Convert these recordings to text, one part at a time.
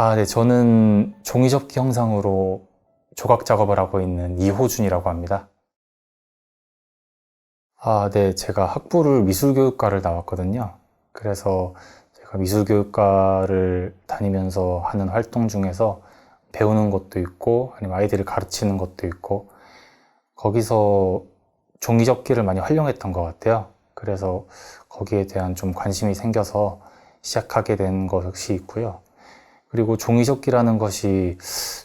아, 네. 저는 종이접기 형상으로 조각 작업을 하고 있는 이호준이라고 합니다. 아, 네. 제가 학부를 미술교육과를 나왔거든요. 그래서 제가 미술교육과를 다니면서 하는 활동 중에서 배우는 것도 있고, 아니면 아이들을 가르치는 것도 있고, 거기서 종이접기를 많이 활용했던 것 같아요. 그래서 거기에 대한 좀 관심이 생겨서 시작하게 된 것이 있고요. 그리고 종이접기라는 것이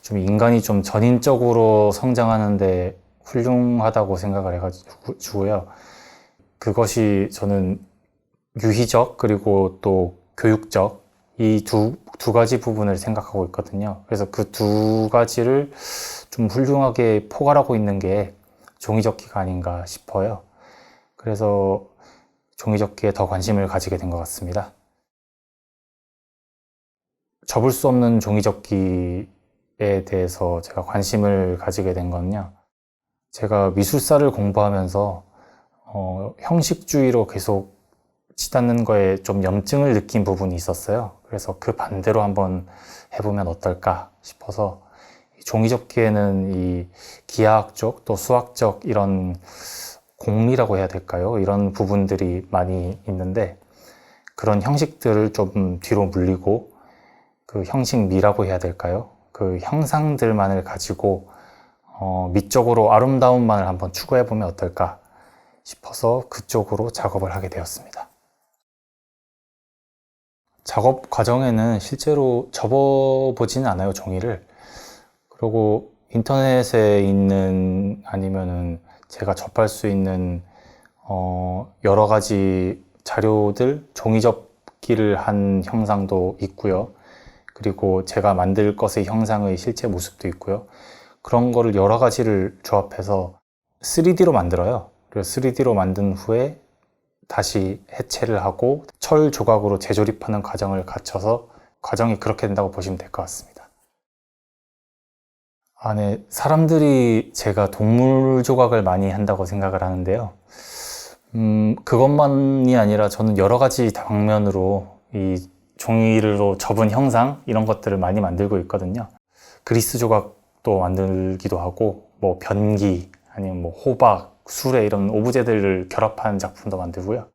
좀 인간이 좀 전인적으로 성장하는데 훌륭하다고 생각을 해가지고요. 그것이 저는 유희적 그리고 또 교육적 이 두, 두 가지 부분을 생각하고 있거든요. 그래서 그 두 가지를 좀 훌륭하게 포괄하고 있는 게 종이접기가 아닌가 싶어요. 그래서 종이접기에 더 관심을 가지게 된 것 같습니다. 접을 수 없는 종이접기에 대해서 제가 관심을 가지게 된 건요. 제가 미술사를 공부하면서 어, 형식주의로 계속 치닫는 거에 좀 염증을 느낀 부분이 있었어요. 그래서 그 반대로 한번 해보면 어떨까 싶어서 이 종이접기에는 이 기하학적 또 수학적 이런 공리라고 해야 될까요? 이런 부분들이 많이 있는데 그런 형식들을 좀 뒤로 물리고 그 형식미라고 해야 될까요? 그 형상들만을 가지고 어, 미적으로 아름다움만을 한번 추구해 보면 어떨까 싶어서 그쪽으로 작업을 하게 되었습니다. 작업 과정에는 실제로 접어보지는 않아요, 종이를. 그리고 인터넷에 있는 아니면은 제가 접할 수 있는 어, 여러 가지 자료들, 종이 접기를 한 형상도 있고요. 그리고 제가 만들 것의 형상의 실제 모습도 있고요. 그런 거를 여러 가지를 조합해서 3D로 만들어요. 그리고 3D로 만든 후에 다시 해체를 하고 철 조각으로 재조립하는 과정을 거쳐서 과정이 그렇게 된다고 보시면 될 것 같습니다. 아, 네. 사람들이 제가 동물 조각을 많이 한다고 생각을 하는데요. 음, 그것만이 아니라 저는 여러 가지 방면으로 이 종이로 접은 형상 이런 것들을 많이 만들고 있거든요. 그리스 조각도 만들기도 하고 뭐 변기 아니면 뭐 호박, 수레 이런 오브제들을 결합한 작품도 만들고요.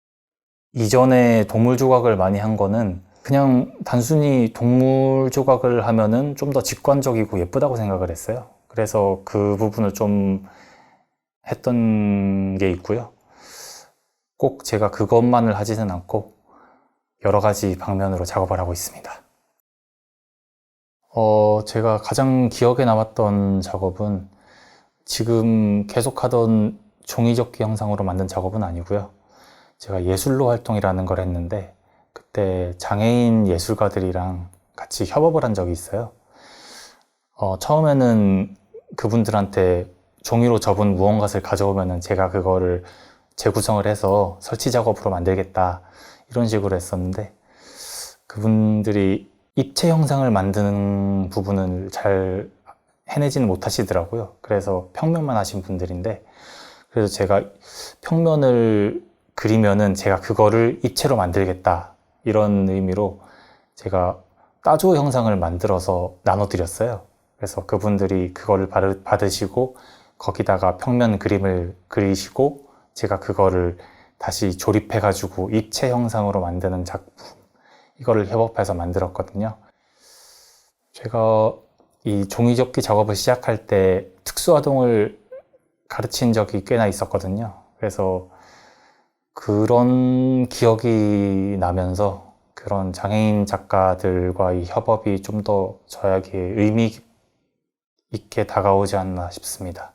이전에 동물 조각을 많이 한 거는 그냥 단순히 동물 조각을 하면은 좀 더 직관적이고 예쁘다고 생각을 했어요. 그래서 그 부분을 좀 했던 게 있고요. 꼭 제가 그것만을 하지는 않고 여러 가지 방면으로 작업을 하고 있습니다. 어, 제가 가장 기억에 남았던 작업은 지금 계속하던 종이접기 형상으로 만든 작업은 아니고요. 제가 예술로 활동이라는 걸 했는데 그때 장애인 예술가들이랑 같이 협업을 한 적이 있어요. 어, 처음에는 그분들한테 종이로 접은 무언가를 가져오면은 제가 그거를 재구성을 해서 설치 작업으로 만들겠다 이런 식으로 했었는데 그분들이 입체 형상을 만드는 부분을 잘 해내지는 못하시더라고요. 그래서 평면만 하신 분들인데 그래서 제가 평면을 그리면은 제가 그거를 입체로 만들겠다 이런 의미로 제가 따조 형상을 만들어서 나눠드렸어요. 그래서 그분들이 그거를 받으시고 거기다가 평면 그림을 그리시고 제가 그거를 다시 조립해가지고 입체 형상으로 만드는 작품 이거를 협업해서 만들었거든요. 제가 이 종이접기 작업을 시작할 때 특수화동을 가르친 적이 꽤나 있었거든요. 그래서 그런 기억이 나면서 그런 장애인 작가들과의 협업이 좀 더 저에게 의미 있게 다가오지 않나 싶습니다.